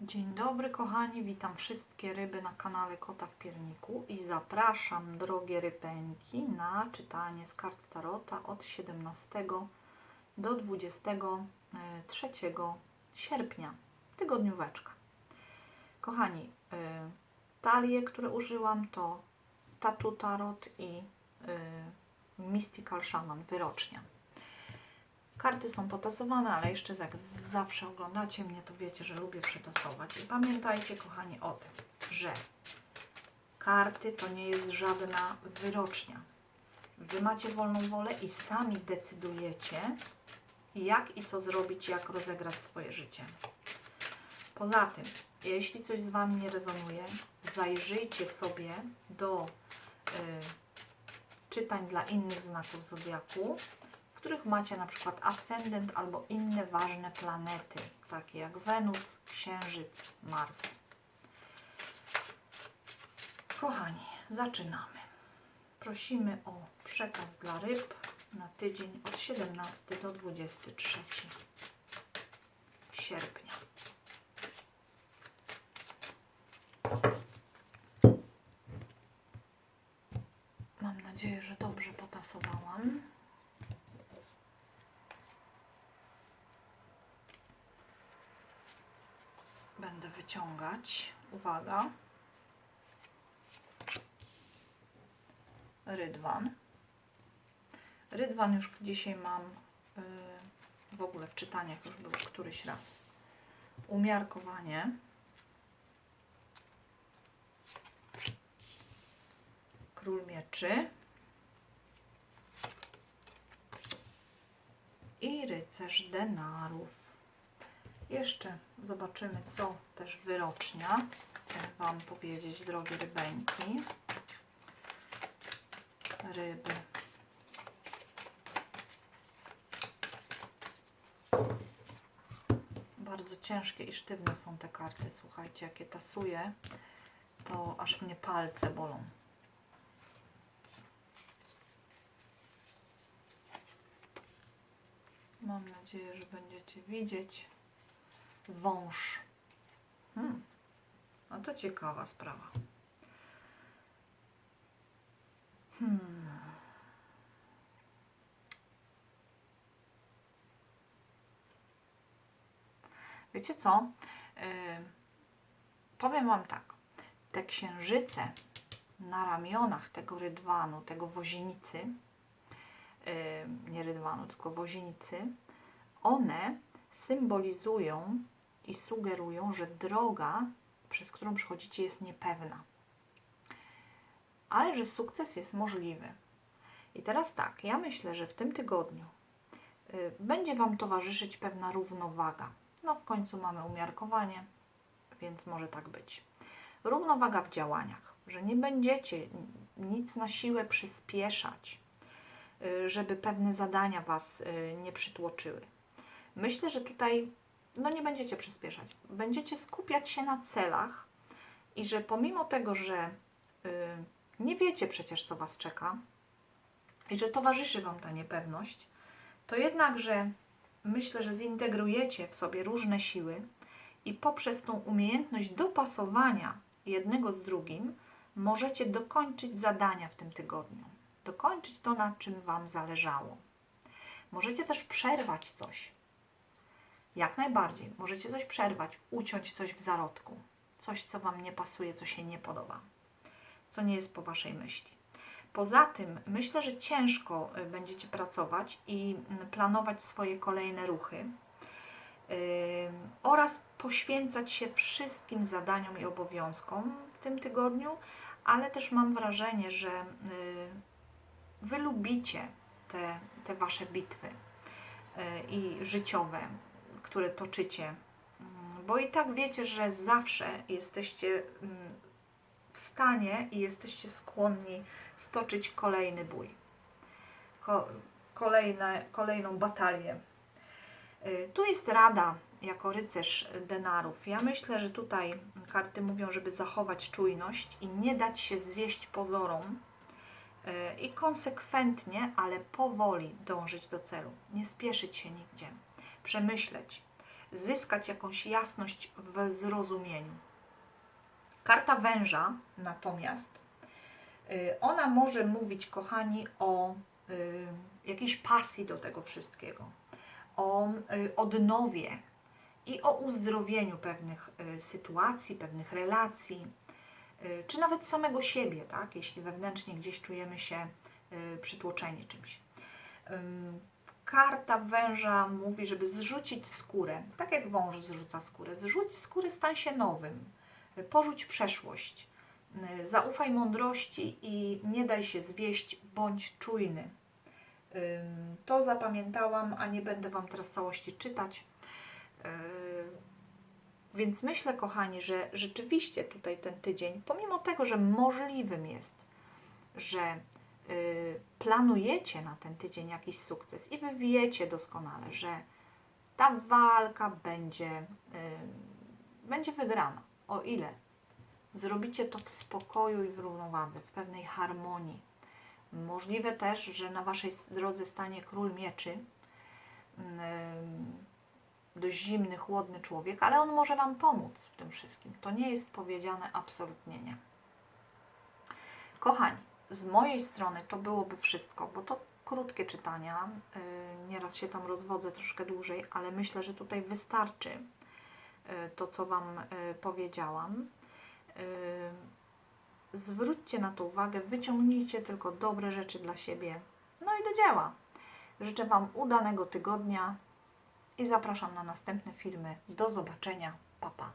Dzień dobry kochani, witam wszystkie ryby na kanale Kota w Pierniku i zapraszam drogie rybeńki na czytanie z kart Tarota od 17 do 23 sierpnia, tygodnióweczka. Kochani, y, talie, które użyłam to Tatu Tarot i y, Mystical Shaman, wyrocznia. Karty są potasowane, ale jeszcze jak zawsze oglądacie mnie, to wiecie, że lubię przetasować. I pamiętajcie, kochani, o tym, że karty to nie jest żadna wyrocznia. Wy macie wolną wolę i sami decydujecie, jak i co zrobić, jak rozegrać swoje życie. Poza tym, jeśli coś z Wami nie rezonuje, zajrzyjcie sobie do y, czytań dla innych znaków zodiaku, których macie na przykład ascendent albo inne ważne planety, takie jak Wenus, Księżyc, Mars. Kochani, zaczynamy. Prosimy o przekaz dla ryb na tydzień od 17 do 23 sierpnia. Mam nadzieję, że dobrze potasowałam. Będę wyciągać. Uwaga. Rydwan. Rydwan już dzisiaj mam yy, w ogóle w czytaniach już był któryś raz. Umiarkowanie. Król mieczy. I rycerz denarów. Jeszcze zobaczymy, co też wyrocznia chcę Wam powiedzieć, drogie rybeńki. Ryby. Bardzo ciężkie i sztywne są te karty. Słuchajcie, jakie tasuję, to aż mnie palce bolą. Mam nadzieję, że będziecie widzieć wąż. Hmm. No to ciekawa sprawa. Hmm. Wiecie co? Yy, powiem Wam tak. Te księżyce na ramionach tego rydwanu, tego woźnicy, yy, nie rydwanu, tylko woźnicy, one symbolizują i sugerują, że droga, przez którą przechodzicie, jest niepewna. Ale że sukces jest możliwy. I teraz tak, ja myślę, że w tym tygodniu y, będzie Wam towarzyszyć pewna równowaga. No w końcu mamy umiarkowanie, więc może tak być. Równowaga w działaniach, że nie będziecie nic na siłę przyspieszać, y, żeby pewne zadania Was y, nie przytłoczyły. Myślę, że tutaj no nie będziecie przyspieszać. Będziecie skupiać się na celach i że pomimo tego, że y, nie wiecie przecież, co Was czeka i że towarzyszy Wam ta niepewność, to jednakże myślę, że zintegrujecie w sobie różne siły i poprzez tą umiejętność dopasowania jednego z drugim możecie dokończyć zadania w tym tygodniu. Dokończyć to, na czym Wam zależało. Możecie też przerwać coś, jak najbardziej. Możecie coś przerwać, uciąć coś w zarodku. Coś, co Wam nie pasuje, co się nie podoba. Co nie jest po Waszej myśli. Poza tym myślę, że ciężko y, będziecie pracować i mm, planować swoje kolejne ruchy yy, oraz poświęcać się wszystkim zadaniom i obowiązkom w tym tygodniu, ale też mam wrażenie, że yy, Wy lubicie te, te Wasze bitwy yy, i życiowe, które toczycie, Mm, bo i tak wiecie, że zawsze jesteście mm, w stanie i jesteście skłonni stoczyć kolejny bój, Ko kolejne, kolejną batalię. Y, Tu jest rada jako rycerz denarów. Ja myślę, że tutaj karty mówią, żeby zachować czujność i nie dać się zwieść pozorom y, i konsekwentnie, ale powoli dążyć do celu. Nie spieszyć się nigdzie. Przemyśleć, zyskać jakąś jasność w zrozumieniu. Karta węża natomiast, y, ona może mówić, kochani, o y, jakiejś pasji do tego wszystkiego, o y, odnowie i o uzdrowieniu pewnych sytuacji, pewnych relacji, czy nawet samego siebie, tak? jeśli wewnętrznie gdzieś czujemy się przytłoczeni czymś. Karta węża mówi, żeby zrzucić skórę, tak jak wąż zrzuca skórę. Zrzuć skórę, stań się nowym, porzuć przeszłość, zaufaj mądrości i nie daj się zwieść, bądź czujny. To zapamiętałam, a nie będę Wam teraz całości czytać. Więc myślę, kochani, że rzeczywiście tutaj ten tydzień, pomimo tego, że możliwym jest, że planujecie na ten tydzień jakiś sukces i wy wiecie doskonale, że ta walka będzie, y, będzie wygrana, o ile zrobicie to w spokoju i w równowadze, w pewnej harmonii. Możliwe też, że na waszej drodze stanie król mieczy, ym, dość zimny, chłodny człowiek, ale on może Wam pomóc w tym wszystkim. To nie jest powiedziane absolutnie nie. Kochani, z mojej strony to byłoby wszystko, bo to krótkie czytania. Yy, Nieraz się tam rozwodzę troszkę dłużej, ale myślę, że tutaj wystarczy yy, to, co Wam yy, powiedziałam. Zwróćcie na to uwagę, wyciągnijcie tylko dobre rzeczy dla siebie. No i do dzieła. Życzę Wam udanego tygodnia i zapraszam na następne filmy. Do zobaczenia. Pa, pa.